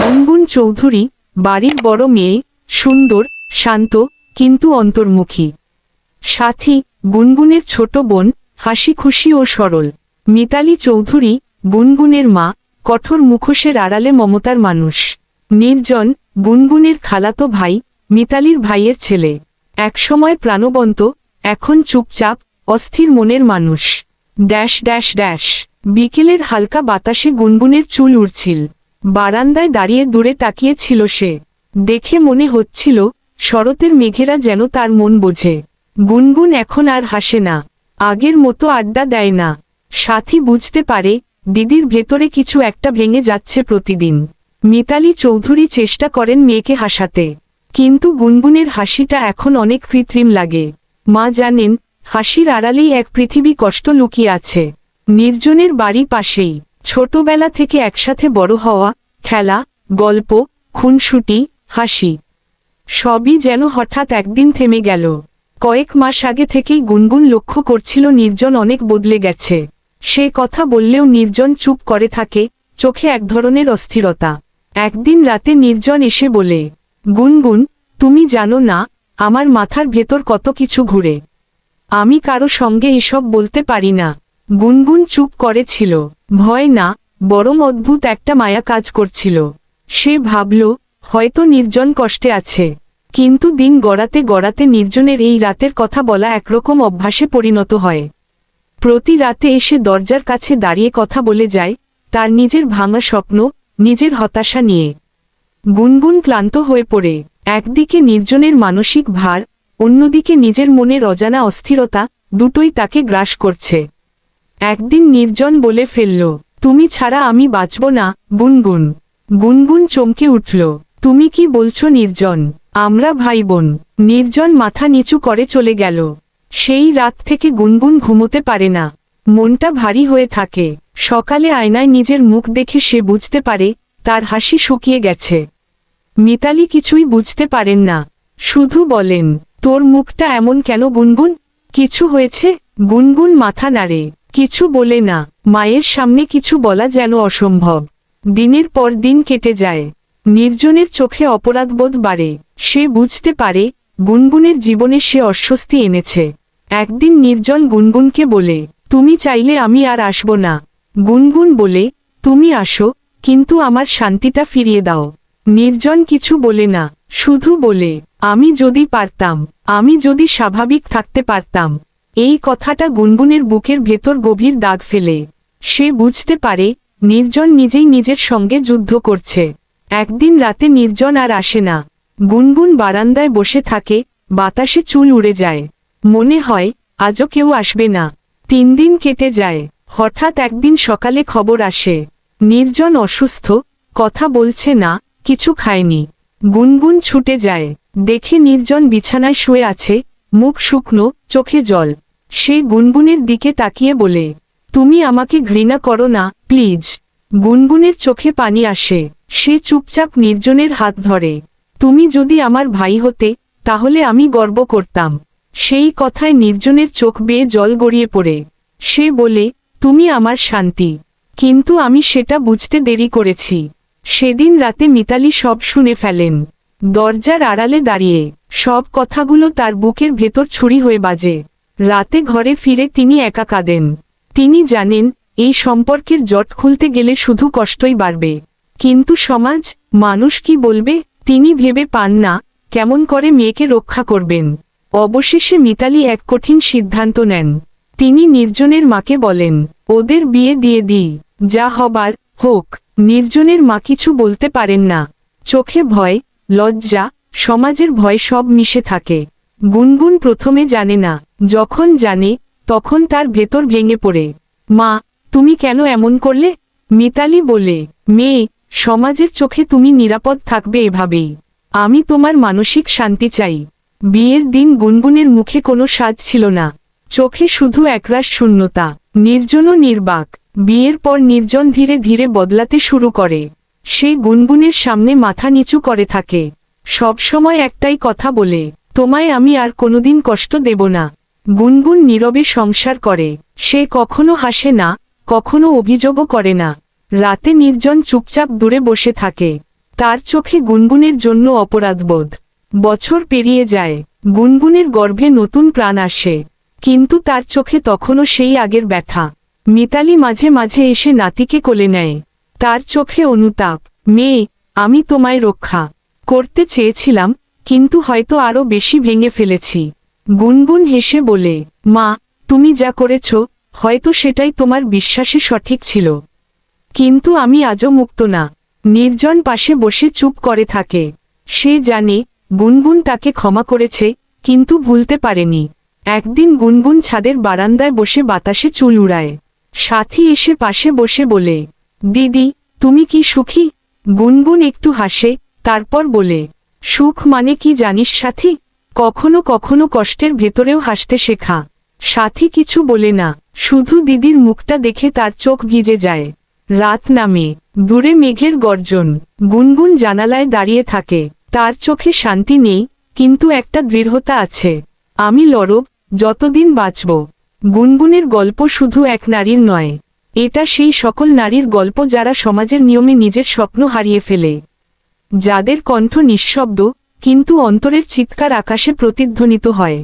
গুনগুন চৌধুরী, বাড়ির বড় মেয়ে, সুন্দর, শান্ত, কিন্তু অন্তর্মুখী। সাথী গুনগুনের ছোট বোন, হাসি খুশি ও সরল। মিতালি চৌধুরী গুনগুনের মা, কঠোর মুখোশের আড়ালে মমতার মানুষ। নির্জন গুনগুনের খালাতো ভাই, মিতালির ভাইয়ের ছেলে। একসময় প্রাণবন্ত, এখন চুপচাপ, অস্থির মনের মানুষ। Dash dash dash. বিকেলের হালকা বাতাসে গুনগুনের চুল উড়ছিল। বারান্দায় দাঁড়িয়ে দূরে তাকিয়েছিল সে। দেখে মনে হচ্ছিল, শরতের মেঘেরা যেন তার মন বোঝে। গুনগুন এখন আর হাসে না। আগের মতো আড্ডা দেয় না। সাথী বুঝতে পারে, দিদির ভেতরে কিছু একটা ভেঙে যাচ্ছে প্রতিদিন। মিতালি চৌধুরী চেষ্টা করেন মেয়েকে হাসাতে। কিন্তু গুনগুনের হাসিটা এখন অনেক কৃত্রিম লাগে। মা জানেন, হাসির আড়ালেই এক পৃথিবী কষ্ট লুকিয়ে আছে। নির্জনের বাড়ি পাশেই। ছোটবেলা থেকে একসাথে বড় হওয়া, খেলা, গল্প, খুনসুটি, হাসি, সবই যেন হঠাৎ একদিন থেমে গেল। কয়েক মাস আগে থেকেই গুনগুন লক্ষ্য করছিল নির্জন অনেক বদলে গেছে। সে কথা বললেও নির্জন চুপ করে থাকে, চোখে এক ধরনের অস্থিরতা। একদিন রাতে নির্জন এসে বলে, গুনগুন, তুমি জানো না, আমার মাথার ভেতর কত কিছু ঘুরে। আমি কারও সঙ্গে এসব বলতে পারি না। গুনগুন চুপ করেছিল ভয় না, বরং অদ্ভুত একটা মায়া কাজ করছিল। সে ভাবল, হয়তো নির্জন কষ্টে আছে। কিন্তু দিন গড়াতে গড়াতে নির্জনের এই রাতের কথা বলা একরকম অভ্যাসে পরিণত হয়। প্রতি রাতে এসে দরজার কাছে দাঁড়িয়ে কথা বলে যায়, তার নিজের ভাঙা স্বপ্ন, নিজের হতাশা নিয়ে। গুনগুন ক্লান্ত হয়ে পড়ে। একদিকে নির্জনের মানসিক ভার, অন্যদিকে নিজের মনের অজানা অস্থিরতা, দুটোই তাকে গ্রাস করছে। একদিন নির্জন বলে ফেলল, তুমি ছাড়া আমি বাঁচব না। গুনগুন গুনগুন চমকে উঠল, তুমি কি বলছো নির্জন? আমরা ভাই বোন নির্জন মাথা নিচু করে চলে গেল। সেই রাত থেকে গুনগুন ঘুমোতে পারে না। মনটা ভারী হয়ে থাকে। সকালে আয়নায় নিজের মুখ দেখে সে বুঝতে পারে, তার হাসি শুকিয়ে গেছে। মিতালি কিছুই বুঝতে পারেন না। শুধু বলেন, তোর মুখটা এমন কেন গুনগুন? কিছু হয়েছে? গুনগুন মাথা নাড়ে। কিছু বলে না, মায়ের সামনে কিছু বলা যেন অসম্ভব। দিনের পর দিন কেটে যায়। নির্জনের চোখে অপরাধবোধ বাড়ে। সে বুঝতে পারে, গুনগুনের জীবনে সে অস্বস্তি এনেছে। একদিন নির্জন গুনগুনকে বলে, তুমি চাইলে আমি আর আসব না। গুনগুন বলে, তুমি আসো, কিন্তু আমার শান্তিটা ফিরিয়ে দাও। নির্জন কিছু বলে না, শুধু বলে, আমি যদি পারতাম, আমি যদি স্বাভাবিক থাকতে পারতাম। এই কথাটা গুনগুনের বুকের ভেতর গভীর দাগ ফেলে। সে বুঝতে পারে, নির্জন নিজেই নিজের সঙ্গে যুদ্ধ করছে। একদিন রাতে নির্জন আর আসে না। গুনগুন বারান্দায় বসে থাকে, বাতাসে চুল উড়ে যায়। মনে হয়, আজও কেউ আসবে না। তিন দিন কেটে যায়। হঠাৎ একদিন সকালে খবর আসে। নির্জন অসুস্থ, কথা বলছে না, কিছু খায়নি। গুনগুন ছুটে যায়। দেখে নির্জন বিছানায় শুয়ে আছে, মুখ শুকনো, চোখে জল। সে গুনগুনের দিকে তাকিয়ে বলে, তুমি আমাকে ঘৃণা করো না, প্লিজ। গুনগুনের চোখে পানি আসে। সে চুপচাপ নির্জনের হাত ধরে। তুমি যদি আমার ভাই হতে, তাহলে আমি গর্ব করতাম। সেই কথায় নির্জনের চোখ বেয়ে জল গড়িয়ে পড়ে। সে বলে, তুমি আমার শান্তি। কিন্তু আমি সেটা বুঝতে দেরি করেছি। সেদিন রাতে মিতালি সব শুনে ফেলেন। দরজার আড়ালে দাঁড়িয়ে সব কথাগুলো তার বুকের ভেতর ছুরি হয়ে বাজে। রাতে ঘরে ফিরে তিনি একা কাঁদেন। তিনি জানেন, এই সম্পর্কের জট খুলতে গেলে শুধু কষ্টই বাড়বে। কিন্তু সমাজ, মানুষ কি বলবে, তিনি ভেবে পান না, কেমন করে মেয়েকে রক্ষা করবেন। অবশেষে মিতালি এক কঠিন সিদ্ধান্ত নেন। তিনি নির্জনের মাকে বলেন, ওদের বিয়ে দিয়ে দিই। যা হবার, হোক। নির্জনের মা কিছু বলতে পারেন না। চোখে ভয়, লজ্জা, সমাজের ভয় সব মিশে থাকে। গুনগুন প্রথমে জানে না যখন জানে, তখন তার ভেতর ভেঙে পড়ে। মা, তুমি কেন এমন করলে? মিতালি বলে, মেয়ে, সমাজের চোখে তুমি নিরাপদ থাকবে এভাবেই। আমি তোমার মানসিক শান্তি চাই। বিয়ের দিন গুনগুনের মুখে কোনো সাজ ছিল না। চোখে শুধু একরাশ শূন্যতা। নির্জন নির্বাক। বিয়ের পর নির্জন ধীরে ধীরে বদলাতে শুরু করে। সে গুনগুনের সামনে মাথা নিচু করে থাকে। সবসময় একটাই কথা বলে, তোমায় আমি আর কোনোদিন কষ্ট দেব না। গুনগুন নীরবে সংসার করে। সে কখনো হাসে না, কখনো অভিযোগও করে না। রাতে নির্জন চুপচাপ দূরে বসে থাকে। তার চোখে গুনগুনের জন্য অপরাধবোধ। বছর পেরিয়ে যায়। গুনগুনের গর্ভে নতুন প্রাণ আসে। কিন্তু তার চোখে তখনও সেই আগের ব্যথা। মিতালি মাঝে মাঝে এসে নাতিকে কোলে নেয়। তার চোখে অনুতাপ, মেয়ে, আমি তোমায় রক্ষা করতে চেয়েছিলাম, কিন্তু হয়তো আরও বেশি ভেঙে ফেলেছি। গুনগুন হেসে বলে, মা, তুমি যা করেছ, হয়তো সেটাই তোমার বিশ্বাসে সঠিক ছিল। কিন্তু আমি আজও মুক্ত না। নির্জন পাশে বসে চুপ করে থাকে। সে জানে গুনগুন তাকে ক্ষমা করেছে, কিন্তু ভুলতে পারেনি। একদিন গুনগুন ছাদের বারান্দায় বসে বাতাসে চুল উড়ায়। সাথী এসে পাশে বসে বলে, দিদি, তুমি কি সুখী? গুনগুন একটু হাসে, তারপর বলে, সুখ মানে কি জানিস সাথী? কখনো কখনো কষ্টের ভেতরেও হাসতে শেখা। সাথী কিছু বলে না, শুধু দিদির মুখটা দেখে তার চোখ ভিজে যায়। রাত নামে, দূরে মেঘের গর্জন, গুনগুন জানালায় দাঁড়িয়ে থাকে। তার চোখে শান্তি নেই, কিন্তু একটা দৃঢ়তা আছে। আমি লড়ব যতদিন বাঁচব। গুনগুনের গল্প শুধু এক নারীর নয়। এটা সেই সকল নারীর গল্প যারা সমাজের নিয়মে নিজের স্বপ্ন হারিয়ে ফেলে। যাদের কণ্ঠ নিঃশব্দ কিন্তু অন্তরের চিৎকার আকাশে প্রতিধ্বনিত হয়।